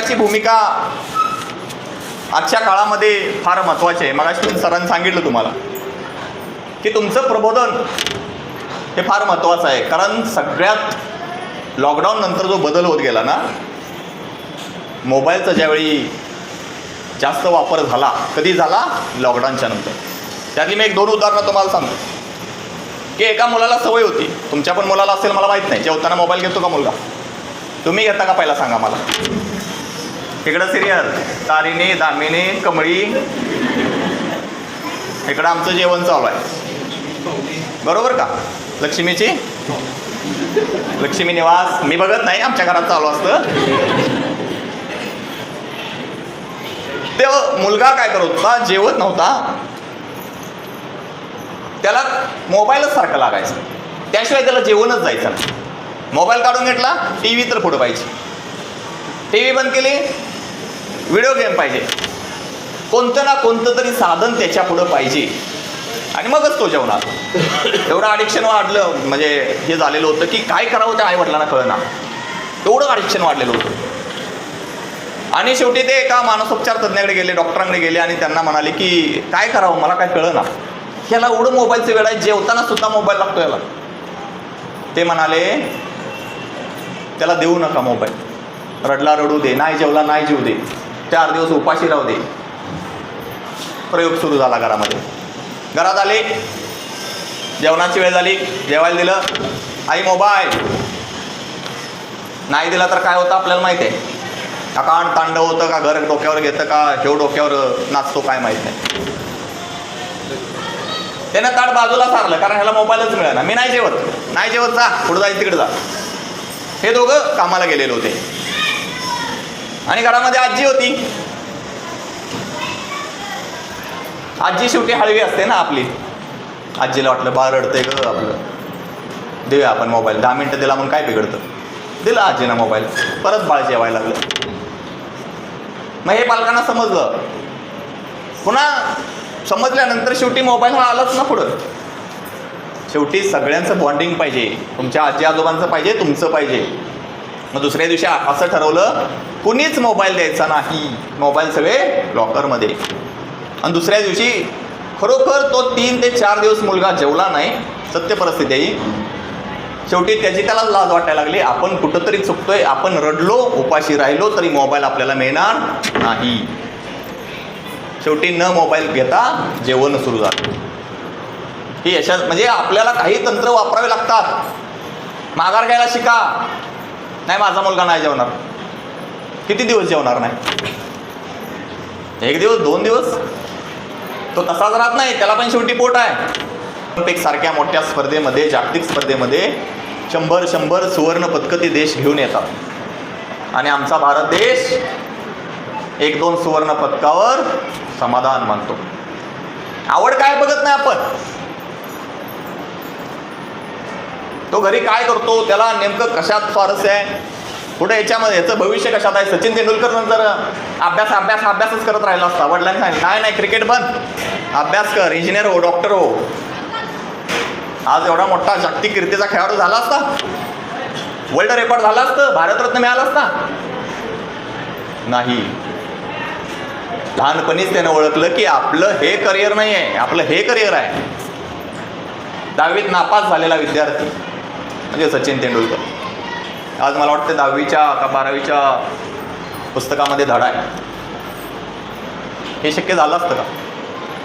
ची भूमिका आजच्या काळामध्ये फार महत्त्वाची आहे. मग सरांनी सांगितलं तुम्हाला की तुमचं प्रबोधन हे फार महत्त्वाचं आहे. कारण सगळ्यात लॉकडाऊन नंतर जो बदल होत गेला ना मोबाईलचा ज्यावेळी जास्त वापर झाला कधी झाला? लॉकडाऊनच्या नंतर. त्यातली मी एक दोन उदाहरणं तुम्हाला सांगतो. की एका मुलाला सवय होती. तुमच्या पण मुलाला असेल मला माहीत नाही. जेवताना मोबाईल घेतो का मुलगा? तुम्ही घेता का पहिला सांगा मला? इकडं सिरियल तारिणी दामिनी कमळी. इकडं आमचं जेवण चालू आहे. बरोबर का? लक्ष्मीची? लक्ष्मी निवास. मी बघत नाही आमच्या घरात चालू असतं. ते मुलगा काय करत होता? जेवत नव्हता. त्याला मोबाईलच सारखं लागायचं. त्याशिवाय त्याला जेवणच जायचं नाही. मोबाईल काढून घेतला टी व्ही तर पुढं पाहिजे टी व्ही बंद केली व्हिडिओ गेम पाहिजे. कोणतं ना कोणतं तरी साधन त्याच्या पुढं पाहिजे. आणि मगच तो जेवणार. एवढं अडिक्शन वाढलं म्हणजे हे झालेलं होतं की काय करावं त्या आईवडिलांना कळना. एवढं अडिक्शन वाढलेलं होतं. आणि शेवटी ते एका मानसोपचार तज्ज्ञाकडे गेले डॉक्टरांकडे गेले आणि त्यांना म्हणाले की काय करावं? मला काय कळना. ह्याला एवढं मोबाईलचं वेळ आहे जेवताना सुद्धा मोबाईल लागतो याला ते म्हणाले त्याला देऊ नका मोबाईल रडला रडू दे नाही जेवला नाही जेवू दे. चार दिवस उपाशी राहू दे. प्रयोग सुरू झाला घरामध्ये. घरात आले. जेवणाची वेळ झाली. जेवायला दिलं. आई मोबाईल. नाही दिला तर काय होतं आपल्याला माहिती आहे. अकांड तांडव होतं का घर डोक्यावर घेतं का शेव डोक्यावर नाचतो काय माहीत नाही. त्यानं ताट बाजूला सारलं कारण ह्याला मोबाईलच मिळाला. मी नाही जेवत. नाही जेवत जा. पुढं जायचं तिकडे जा. हे दोघं कामाला गेलेले होते. आणि घरामध्ये आजी होती. आजी शेवटी हळवी असते ना आपली. आजीला वाटलं बाळ रडतंय ग आपलं. देऊया आपण मोबाईल दहा मिनटं दिला म्हणून काय बिघडतं? दिला आजीनं मोबाईल परत बाळ जेवायला लागलं. मग हे पालकांना समजलं. पुन्हा समजल्यानंतर शेवटी मोबाईल हा आलाच ना पुढं. शेवटी सगळ्यांचं बॉन्डिंग पाहिजे. तुमच्या आजी आजोबांचं पाहिजे तुमचं पाहिजे. मग दुसऱ्या दिवशी असं ठरवलं कुणीच मोबाईल द्यायचा नाही. मोबाईल सगळे लॉकरमध्ये. आणि दुसऱ्या दिवशी खरोखर तो तीन ते चार दिवस मुलगा जेवला नाही सत्य परिस्थिती आहे शेवटी त्याची त्याला लाज वाटायला लागली आपण कुठंतरी चुकतोय आपण रडलो उपाशी राहिलो तरी मोबाईल आपल्याला मिळणार नाही. शेवटी न मोबाईल घेता जेवण सुरू झालं. ही अशा म्हणजे आपल्याला काही तंत्र वापरावे लागतात. माघार घ्यायला शिका. नाही माझा मुलगा नाही जेवणार. किती दिवस जेवणार नाही? एक दिवस दोन दिवस? तो तसाच राहत नाही त्याला पण शेवटी पोट आहे. ऑलिम्पिक सारख्या मोठ्या स्पर्धेमध्ये जागतिक स्पर्धेमध्ये शंभर शंभर सुवर्ण पदकं ते देश घेऊन येतात. आणि आमचा भारत देश एक दोन सुवर्ण पदकावर समाधान मानतो. आवड काय बघत नाही आपण? तो घरी काय करतो त्याला नेमकं कशात स्वारस्य आहे? पुढे याच्यामध्ये याचं भविष्य कशात आहे? सचिन तेंडुलकर नंतर अभ्यास अभ्यास अभ्यासच करत राहिला असता. वडिलांनी सांगितलं नाही नाही क्रिकेट बंद. अभ्यास कर इंजिनियर हो डॉक्टर हो. आज एवढा मोठा जागतिक कीर्तीचा खेळाडू झाला असता. वर्ल्ड रेकॉर्ड झाला असतं. भारतरत्न मिळाला असता. नाही. लहानपणीच त्यानं ओळखलं की आपलं हे करिअर नाही आहे आपलं हे करिअर आहे. दहावीत नापास झालेला विद्यार्थी म्हणजे सचिन तेंडुलकर. आज मला वाटतं दहावीच्या का बारावीच्या पुस्तकामध्ये धडा आहे. हे शक्य झालं असतं का?